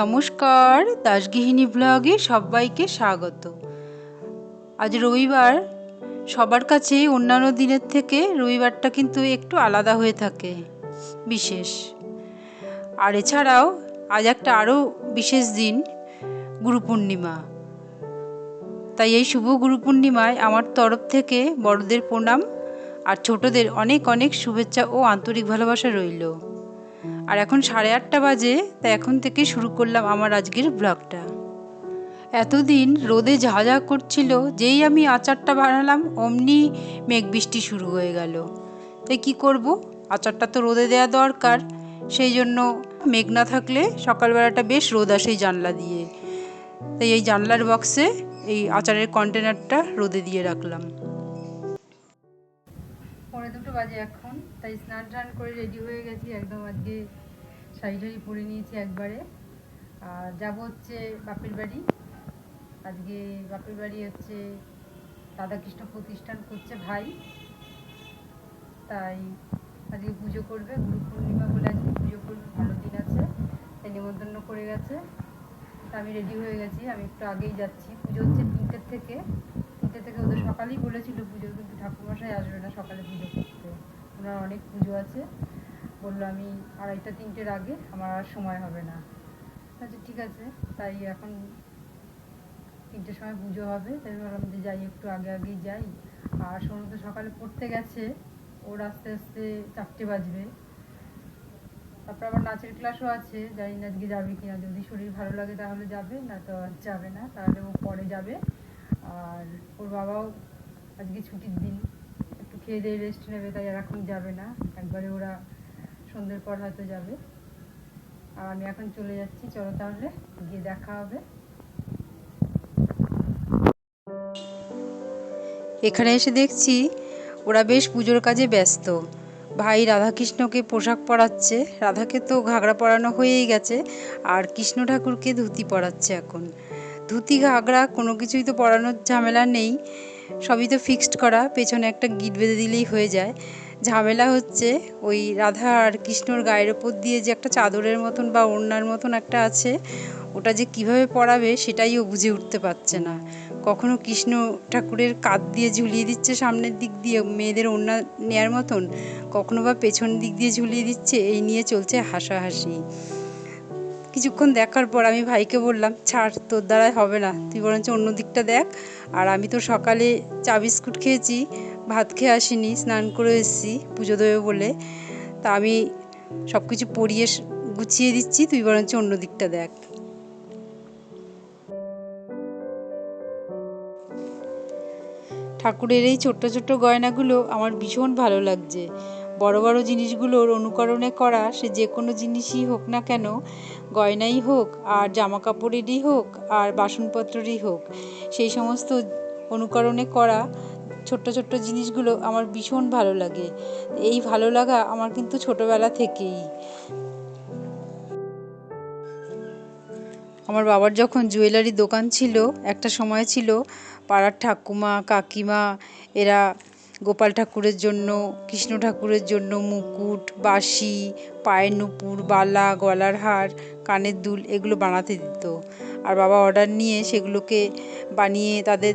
নমস্কার, দাসগৃহিণী ব্লগে সবাইকে স্বাগত। আজ রবিবার, সবার কাছে অন্যান্য দিনের থেকে রবিবারটা কিন্তু একটু আলাদা হয়ে থাকে, বিশেষ। আর এছাড়াও, আজ একটা আরও বিশেষ দিন গুরু পূর্ণিমা তাই এই শুভ গুরু পূর্ণিমায় আমার তরফ থেকে বড়দের প্রণাম, আর ছোটদের অনেক অনেক শুভেচ্ছা ও আন্তরিক ভালোবাসা রইল। আর এখন সাড়ে আটটা বাজে, তাই এখন থেকে শুরু করলাম আমার আজকের ব্লগটা। এতদিন রোদে ঝাঁঝা করছিল, যেই আমি আচারটা বানালাম, অমনি মেঘ বৃষ্টি শুরু হয়ে গেল। তাই কি করব? আচারটা তো রোদে দেওয়া দরকার, সেই জন্য মেঘ না থাকলে সকালবেলাটা বেশ রোদ আসে জানলা দিয়ে। তাই এই জানলার বক্সে এই আচারের কন্টেনারটা রোদে দিয়ে রাখলাম। পরে দুটো বাজে এখন, তাই স্নান টান করে রেডি হয়ে গেছি, একদম আজকে শাড়ি টাড়ি পরে নিয়েছি একবারে। আর যাব হচ্ছে বাপের বাড়ি। আজকে বাপের বাড়ি হচ্ছে রাধাকৃষ্ণ প্রতিষ্ঠান করছে ভাই। তাই আজকে পুজো করবে, গুরু পূর্ণিমা বলে আজকে পুজো করবে, ভালো দিন আছে, তাই নিমন্ত্রণ করে গেছে। তা আমি রেডি হয়ে গেছি, আমি একটু আগেই যাচ্ছি। পুজো হচ্ছে তিনটের থেকে। থেকে ওদের সকালেই বলেছিল পুজো, কিন্তু ঠাকুরমশাই আসবে না, সকালে পুজো করতে। ওনার অনেক পুজো আছে। বলল, আমি আড়াইটা, তিনটের আগে আমার আর সময় হবে না। আচ্ছা ঠিক আছে। তাই এখন তিনটের সময় পুজো হবে। তাই ভাবলাম যে যাই, একটু আগে আগেই যাই। আর সোনু তো, সকালে পড়তে গেছে। ওর আস্তে আস্তে চারটে বাজবে। তারপর আবার নাচের ক্লাসও আছে। জানি না আজকে যাবে কিনা। যদি শরীর ভালো লাগে তাহলে যাবে, না তো যাবে না। তাহলে ও পরে যাবে। আর ওর বাবাও আজকে ছুটির দিন, একটু খেয়ে দিয়ে রেস্ট নেবে, তাই আর এখন যাবে না। একবারে ওরা সন্ধ্যের পর হয়তো যাবে। আর আমি এখন চলে যাচ্ছি, চলো তাহলে গিয়ে দেখা হবে। এখানে এসে দেখছি ওরা বেশ পুজোর কাজে ব্যস্ত। ভাই রাধাকৃষ্ণকে পোশাক পরাচ্ছে, রাধাকে তো ঘাগরা পরানো হয়েই গেছে, আর কৃষ্ণ ঠাকুরকে ধুতি পরাচ্ছে এখন। ধুতি ঘাগরা কোনো কিছুই তো পরানোর ঝামেলা নেই। সবই তো ফিক্সড করা, পেছনে একটা গিট বেঁধে দিলেই হয়ে যায়। ঝামেলা হচ্ছে, ওই রাধা আর কৃষ্ণর গায়ের ওপর দিয়ে যে একটা চাদরের মতন বা ওড়নার মতন একটা আছে, ওটা যে কীভাবে পরাবে সেটাই ও বুঝে উঠতে পারছে না। কখনো কৃষ্ণ ঠাকুরের কাঁধ দিয়ে ঝুলিয়ে দিচ্ছে সামনের দিক দিয়ে মেয়েদের ওড়না নেয়ার মতন, কখনো বা পেছন দিক দিয়ে ঝুলিয়ে দিচ্ছে, এই নিয়ে চলছে হাসাহাসি। কিছুক্ষণ দেখার পর আমি ভাইকে বললাম, ছাড়, তোর দ্বারাই হবে না। তুই বরঞ্চ অন্য দিকটা দেখ। আর আমি তো সকালে চা বিস্কুট খেয়েছি, ভাত খেয়ে আসিনি, স্নান করে এসেছি পুজো দেবে বলে। তা আমি সব কিছু পরিয়ে গুছিয়ে দিচ্ছি, তুই বরঞ্চ অন্য দিকটা দেখ। ঠাকুরের এই ছোট্ট ছোট্ট গয়নাগুলো আমার ভীষণ ভালো লাগছে। বড় বড় জিনিসগুলোর অনুকরণে করা, সে যে কোনো জিনিসই হোক না কেন গয়নাই হোক, আর জামা কাপড়েরই হোক, আর বাসনপত্রেরই হোক, সেই সমস্ত অনুকরণে করা ছোট্ট ছোট্ট জিনিসগুলো আমার ভীষণ ভালো লাগে। এই ভালো লাগা আমার কিন্তু ছোটোবেলা থেকেই। আমার বাবার যখন জুয়েলারি দোকান ছিল, একটা সময় ছিল পাড়ার ঠাকুমা, কাকিমা, এরা গোপাল ঠাকুরের জন্য, কৃষ্ণ ঠাকুরের জন্য মুকুট, বাঁশি, পায়ের নুপুর, বালা, গলার হার, কানের দুল এগুলো বানাতে দিত। আর বাবা অর্ডার নিয়ে সেগুলোকে বানিয়ে তাদের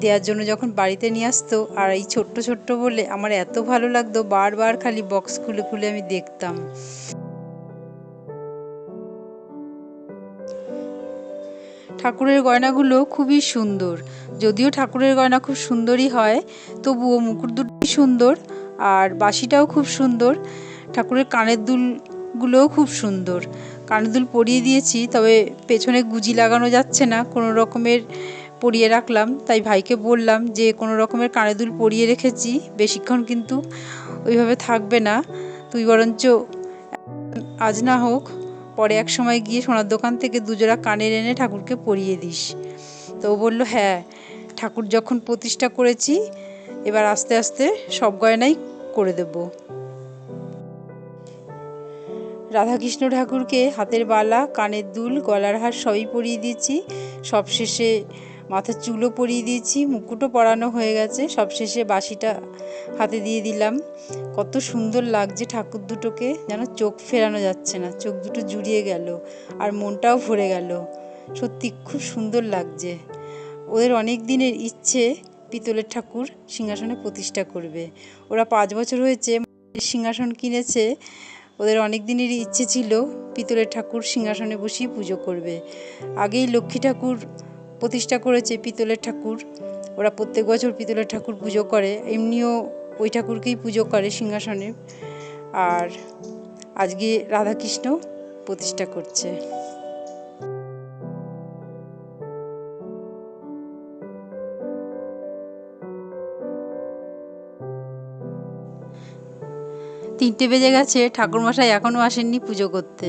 দেওয়ার জন্য যখন বাড়িতে নিয়ে আসতো, আর এই ছোট্ট ছোট্ট বলে আমার এত ভালো লাগতো, বারবার খালি বক্স খুলে খুলে আমি দেখতাম। ঠাকুরের গয়নাগুলো খুবই সুন্দর। যদিও ঠাকুরের গয়না খুব সুন্দরই হয়, তবুও মুকুট দুটি সুন্দর আর বাঁশিটাও খুব সুন্দর। ঠাকুরের কানের দুলগুলোও খুব সুন্দর। কানের দুল পরিয়ে দিয়েছি, তবে পেছনে গুজি লাগানো যাচ্ছে না, কোনো রকমের পরিয়ে রাখলাম। তাই ভাইকে বললাম যে, কোনো রকমের কানের দুল পরিয়ে রেখেছি, বেশিক্ষণ কিন্তু ওইভাবে থাকবে না। তুই বরঞ্চ আজ না হোক পরে এক সময় গিয়ে সোনার দোকান থেকে দুজোড়া কানের এনে ঠাকুরকে পরিয়ে দিস। তো ও বলল হ্যাঁ ঠাকুর যখন প্রতিষ্ঠা করেছি, এবার আস্তে আস্তে সব গয়নাই করে দেব। রাধাকৃষ্ণ ঠাকুরকে হাতের বালা, কানের দুল, গলার হার সবই পরিয়ে দিয়েছি। সবশেষে মাথার চুলও পরিয়ে দিয়েছি, মুকুটও পরানো হয়ে গেছে। সবশেষে বাসিটা হাতে দিয়ে দিলাম। কত সুন্দর লাগছে ঠাকুর দুটোকে, যেন চোখ ফেরানো যাচ্ছে না, চোখ দুটো জুড়িয়ে গেল আর মনটাও ভরে গেল। সত্যি খুব সুন্দর লাগছে। ওদের অনেক দিনের ইচ্ছে পিতলের ঠাকুর সিংহাসনে প্রতিষ্ঠা করবে। ওরা পাঁচ বছর হয়েছে সিংহাসন কিনেছে। ওদের অনেক দিনেরই ইচ্ছে ছিল পিতলের ঠাকুর সিংহাসনে বসিয়ে পুজো করবে। আগেই লক্ষ্মী ঠাকুর প্রতিষ্ঠা করেছে পিতলের ঠাকুর। ওরা প্রত্যেক বছর পিতলের ঠাকুর পুজো করে। এমনিও ওই ঠাকুরকেই পুজো করে সিংহাসনে। আর আজকে রাধাকৃষ্ণ প্রতিষ্ঠা করছে। তিনটে বেজে গেছে, ঠাকুরমশাই এখনও আসেননি পুজো করতে।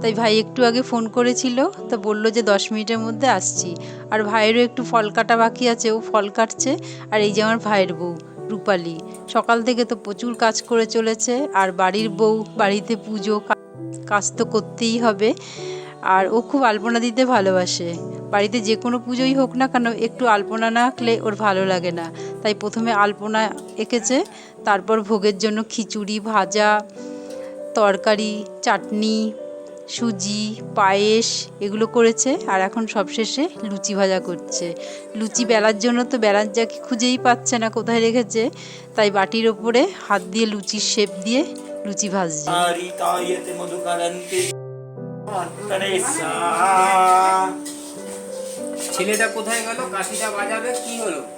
তাই ভাই একটু আগে ফোন করেছিল, তা বলল যে দশ মিনিটের মধ্যে আসছি। আর ভাইয়েরও একটু ফল কাটা বাকি আছে, ও ফল কাটছে। আর এই যে আমার ভাইয়ের বউ, রূপালি। সকাল থেকে তো প্রচুর কাজ করে চলেছে, আর বাড়ির বউ, বাড়িতে পুজো কাজ তো করতেই হবে। আর ও খুব আলপনা দিতে ভালোবাসে। বাড়িতে যে কোনো পুজোই হোক না কেন, একটু আলপনা না আঁকলে ওর ভালো লাগে না। তাই প্রথমে আলপনা এঁকেছে তারপর ভোগের জন্য খিচুড়ি ভাজা তরকারি চাটনি সুজি পায়েস এগুলো করেছে আর এখন সবশেষে লুচি ভাজা করছে। লুচি বেলার জন্য তো বেলার যাকে খুঁজেই পাচ্ছে না কোথায় রেখেছে তাই বাটির ওপরে হাত দিয়ে লুচির শেপ দিয়ে লুচি ভাজছে। ছেলেটা কোথায় গেল? কাশিটা বাজাবে? কি হলো?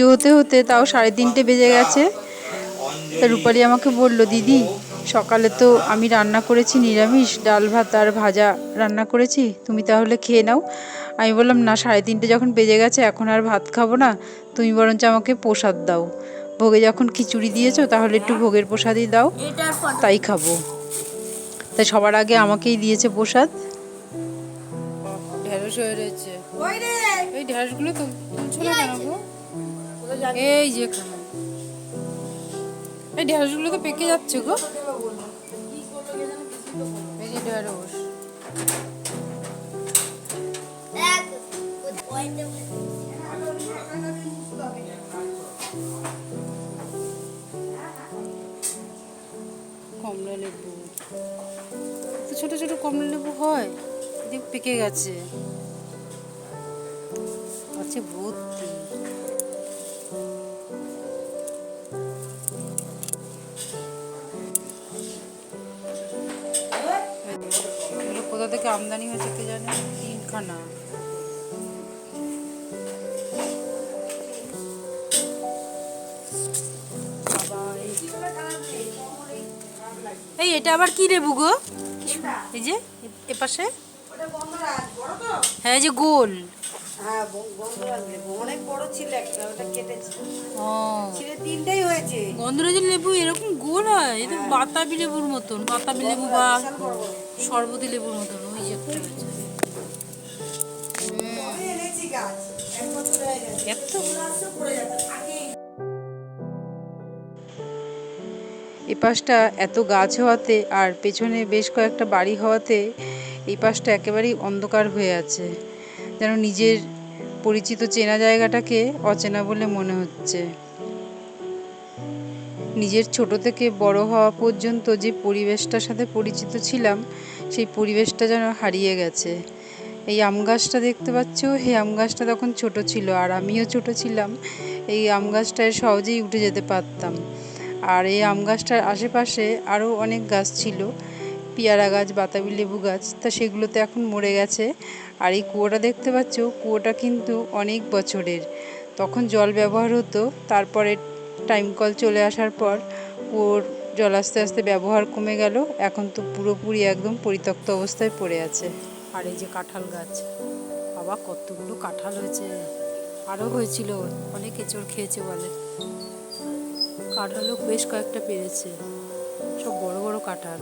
পুজো হতে হতে তাও সাড়ে তিনটে বেজে গেছে। তা রূপালী আমাকে বলল দিদি সকালে তো আমি রান্না করেছি নিরামিষ ডাল ভাত আর ভাজা রান্না করেছি তুমি তাহলে খেয়ে নাও। আমি বললাম না সাড়ে তিনটে যখন বেজে গেছে এখন আর ভাত খাব না তুমি বরঞ্চ আমাকে প্রসাদ দাও। ভোগে যখন খিচুড়ি দিয়েছ তাহলে একটু ভোগের প্রসাদই দাও তাই খাব। তাই সবার আগে আমাকেই দিয়েছে প্রসাদ। ঢেঁড়স হয়ে রয়েছে। ওই ঢেঁড়সগুলো তো তুলছো না কেন এই যে এই ঢেঁড়সগুলো তো পেকে যাচ্ছে গো। এই কমলা লেবু। তো ছোট ছোট কমলা লেবু হয় পেকে গেছে। আছে ভর্তি। আমদানি হয়েছে কে জানে? তিনখানা। এই- এটা আবার কি লেবু গো এই যে এপাশে হ্যাঁ যে গোল। হ্যাঁ ব- গন্ধরাজ লেবু গন্ধরাজের এরকম গোল হয়? এটা বাতাবি লেবুর মতন বাতাবি লেবু বা সরবতি লেবুর মতন। এই পাশটা এত গাছ হওয়াতে আর পেছনে বেশ কয়েকটা বাড়ি হওয়াতে এই পাশটা একেবারেই অন্ধকার হয়ে আছে। যেন নিজের পরিচিত চেনা জায়গাটাকে অচেনা বলে মনে হচ্ছে। নিজের ছোট থেকে বড় হওয়া পর্যন্ত যে পরিবেশটার সাথে পরিচিত ছিলাম সেই পরিবেশটা যেন হারিয়ে গেছে। এই আম গাছটা দেখতে পাচ্ছ? এই আম গাছটা তখন ছোট ছিল আর আমিও ছোট ছিলাম। এই আম গাছটায় সহজেই উঠে যেতে পারতাম। আর এই আম গাছটার আশেপাশে আরও অনেক গাছ ছিল। পেয়ারা গাছ, বাতাবি লেবু গাছ, তা সেগুলোতে এখন মরে গেছে। আর এই কুয়োটা দেখতে পাচ্ছ? কুয়োটা কিন্তু অনেক বছরের। তখন জল ব্যবহার হতো। তারপরে টাইম কল চলে আসার পর কুয়োর জল আস্তে আস্তে ব্যবহার কমে গেল, এখন তো পুরোপুরি একদম পরিত্যক্ত অবস্থায় পড়ে আছে। আর এই যে কাঁঠাল গাছ, বাবা কতগুলো কাঁঠাল হয়েছে। আরও হয়েছিল, অনেক এঁচড় খেয়েছে বলে। কাঁঠালও বেশ কয়েকটা পেরেছে, সব বড় বড় কাঁঠাল।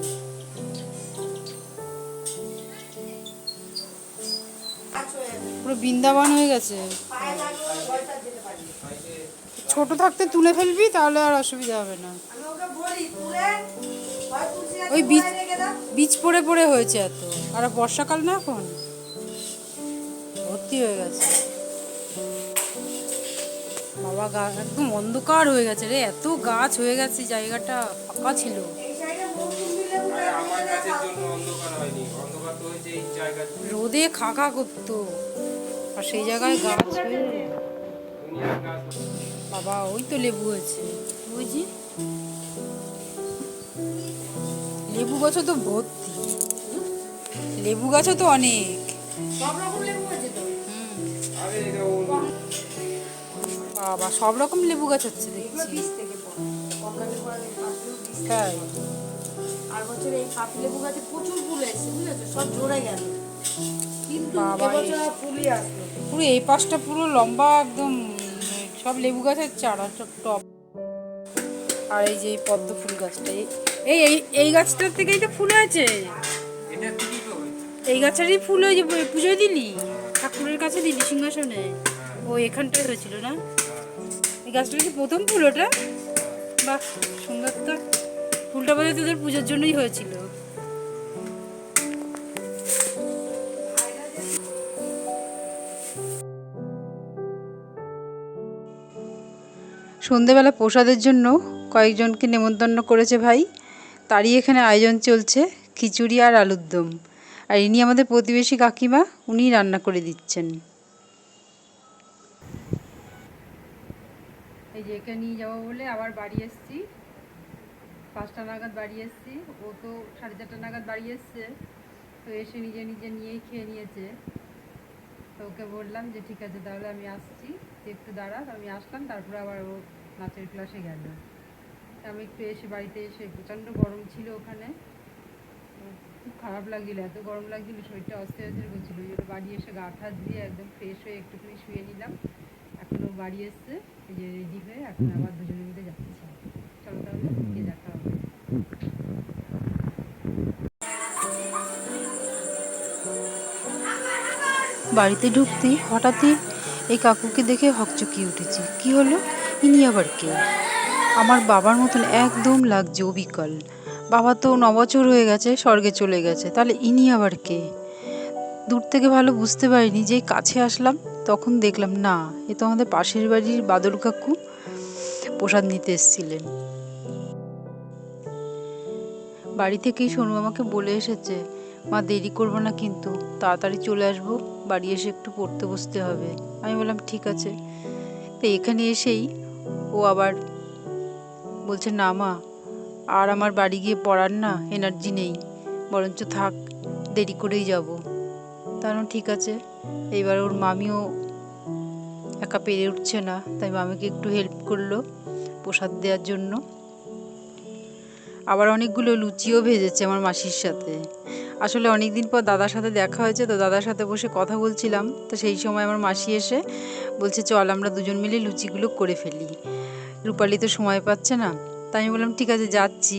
পুরো বৃন্দাবন হয়ে গেছে। ছোট থাকতে তুলে ফেলবি, তাহলে আর অসুবিধা হবে না। ওই বীজ বীজ পড়ে পড়ে হয়েছে এত। আর বর্ষাকাল না এখন? ভর্তি হয়ে গেছে। বাবা গাছ একদম অন্ধকার হয়ে গেছে রে। এত গাছ হয়ে গেছে, জায়গাটা ফাঁকা ছিল। রোদে খাঁকা করতো। আর সেই জায়গায় গাছ বাবা, ওই তো লেবু হয়েছে। বুঝি লেবু গাছও তো ভর্তি। লেবু গাছও তো অনেক। সব রকম লেবু তো? বাবা সব রকম লেবু গাছ হচ্ছে দেখছি। বীজ থেকে পড়ে। কমলা লেবু আর এই কাপলেবু বীজ থেকে তাই আর বছর এই কাপ লেবু গাছে প্রচুর ফুল এসেছে বুঝেছ? সব ঝরে গেল। কিন্তু বাবা, এবছর ফুলই আসলো পুরো এই পাশটা পুরো লম্বা একদম সব লেবু গাছের চারা সব টপ আর এই যে পদ্ম ফুল গাছটা এই এই এই গাছটার থেকেই তো ফুল হয়েছে। এই গাছেরই ফুল ওই যে পুজোয় দিলি? ঠাকুরের কাছে দিলি সিংহাসনে? ও এখানটায় হয়েছিল না? এই গাছটার কি প্রথম ফুল ওটা? বাহ সুন্দর তো। ফুলটা বোধহয় তোদের পুজোর জন্যই হয়েছিল। সন্ধেবেলা প্রসাদের জন্য কয়েকজনকে নেমন্তন্ন করেছে ভাই। তারই এখানে আয়োজন চলছে খিচুড়ি আর আলুর দম। আর ইনি আমাদের প্রতিবেশী কাকিমা উনি রান্না করে দিচ্ছেন। এই যে একে নিয়ে যাব বলে আবার বাড়ি এসছি। পাঁচটা নাগাদ বাড়ি এসছি। ও তো সাড়ে চারটা নাগাদ বাড়ি এসছে। তো এসে নিজে নিজে নিয়েই খেয়ে নিয়েছে। তো ওকে বললাম যে, ঠিক আছে, তাহলে আমি আসছি। একটু দাঁড়া আমি আসলাম, তারপরে আবার ও নাচের ক্লাসে গেল। আমি একটু এসে বাড়িতে এসে প্রচণ্ড গরম ছিল ওখানে। খুব খারাপ লাগছিল, এত গরম লাগছিল, শরীরটা অস্থির অস্থির করছিল। ওই বাড়ি এসে গা ঠা দিয়ে একদম ফ্রেশ হয়ে একটুখানি শুয়ে নিলাম। এখন ও বাড়ি এসছে, এই যে রেডি হয়ে এখন আবার দুজনে মিলে যাচ্ছি। চলো তাহলে, গিয়ে দেখা হবে। বাড়িতে ঢুকতেই হঠাৎই এই কাকুকে দেখে হকচকিয়ে উঠেছি। কি হলো? ইনি আবার কে? আমার বাবার মতন একদম লাগছে অবিকল। বাবা তো নবছর হয়ে গেছে, স্বর্গে চলে গেছে। তাহলে ইনি আবার কে? দূর থেকে ভালো বুঝতে পারিনি যেই কাছে আসলাম, তখন দেখলাম না, এ তো আমাদের পাশের বাড়ির বাদল কাকু প্রসাদ নিতে এসেছিলেন। বাড়ি থেকেই সোনু আমাকে বলে এসেছে, মা, দেরি করব না কিন্তু, তাড়াতাড়ি চলে আসব, বাড়ি এসে একটু পড়তে বসতে হবে। আমি বললাম, ঠিক আছে। তো এখানে এসেই ও আবার বলছে, না মা, আর আমার বাড়ি গিয়ে পড়ার না এনার্জি নেই, বরঞ্চ থাক, দেরি করেই যাব। তাহলে ঠিক আছে। এইবার ওর মামিও একা পেরে উঠছে না, তাই মামিকে একটু হেল্প করল প্রসাদ দেওয়ার জন্য। আবার অনেকগুলো লুচিও ভেজেছে আমার মাসির সাথে। আসলে অনেক দিন পর দাদার সাথে দেখা হয়েছে, তো দাদার সাথে বসে কথা বলছিলাম, তো সেই সময় আমার মাসি এসে বলছে, চল, আমরা দুজন মিলে লুচিগুলো করে ফেলি। রূপালি তো সময় পাচ্ছে না। তাই আমি বললাম, ঠিক আছে, যাচ্ছি।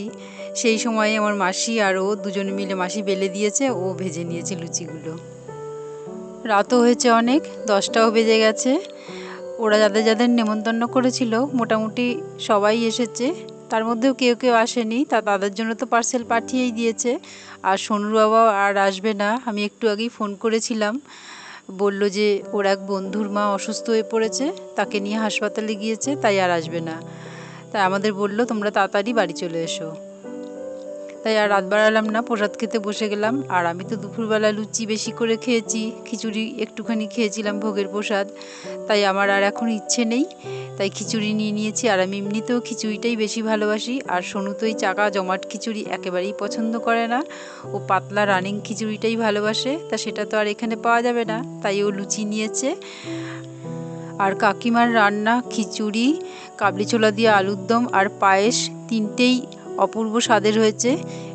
সেই সময়ে আমার মাসি আর ও দুজন মিলে মাসি বেলে দিয়েছে, ও ভেজে নিয়েছে লুচিগুলো। রাতও হয়েছে অনেক, দশটাও বেজে গেছে। ওরা যাদের যাদের নেমন্তন্ন করেছিল, মোটামুটি সবাই এসেছে। তার মধ্যেও কেউ কেউ আসেনি, তা তাদের জন্য তো পার্সেল পাঠিয়েই দিয়েছে। আর সোনুর বাবা আর আসবে না, আমি একটু আগেই ফোন করেছিলাম। বলল যে, ওর এক বন্ধুর মা অসুস্থ হয়ে পড়েছে, তাকে নিয়ে হাসপাতালে গিয়েছে, তাই আর আসবে না। তাই আমাদের বলল, তোমরা তাড়াতাড়ি বাড়ি চলে এসো। তাই আর রাত বাড়ালাম না, প্রসাদ খেতে বসে গেলাম। আর আমি তো দুপুরবেলা লুচি বেশি করে খেয়েছি, খিচুড়ি একটুখানি খেয়েছিলাম ভোগের প্রসাদ। তাই আমার আর এখন ইচ্ছে নেই, তাই খিচুড়ি নিয়ে নিয়েছি। আর আমি এমনিতেও খিচুড়িটাই বেশি ভালোবাসি। আর সোনু তো এই চাকা জমাট খিচুড়ি একেবারেই পছন্দ করে না। ও পাতলা রানিং খিচুড়িটাই ভালোবাসে, তা সেটা তো আর এখানে পাওয়া যাবে না। তাই ও লুচি নিয়েছে। আর কাকিমার রান্না খিচুড়ি, কাবলি ছোলা দিয়ে আলুর দম আর পায়েস তিনটেই অপূর্ব স্বাদের হয়েছে।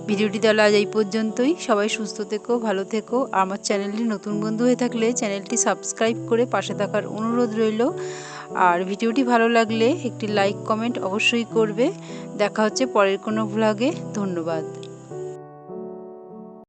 ভিডিওটি তাহলে আজ এই পর্যন্তই। সবাই সুস্থ থেকো, ভালো থেকো। আমার চ্যানেলটি নতুন বন্ধু হয়ে থাকলে চ্যানেলটি সাবস্ক্রাইব করে পাশে থাকার অনুরোধ রইল। আর ভিডিওটি ভালো লাগলে একটি লাইক, কমেন্ট অবশ্যই করবে। দেখা হচ্ছে পরের কোনো ভ্লগে ধন্যবাদ।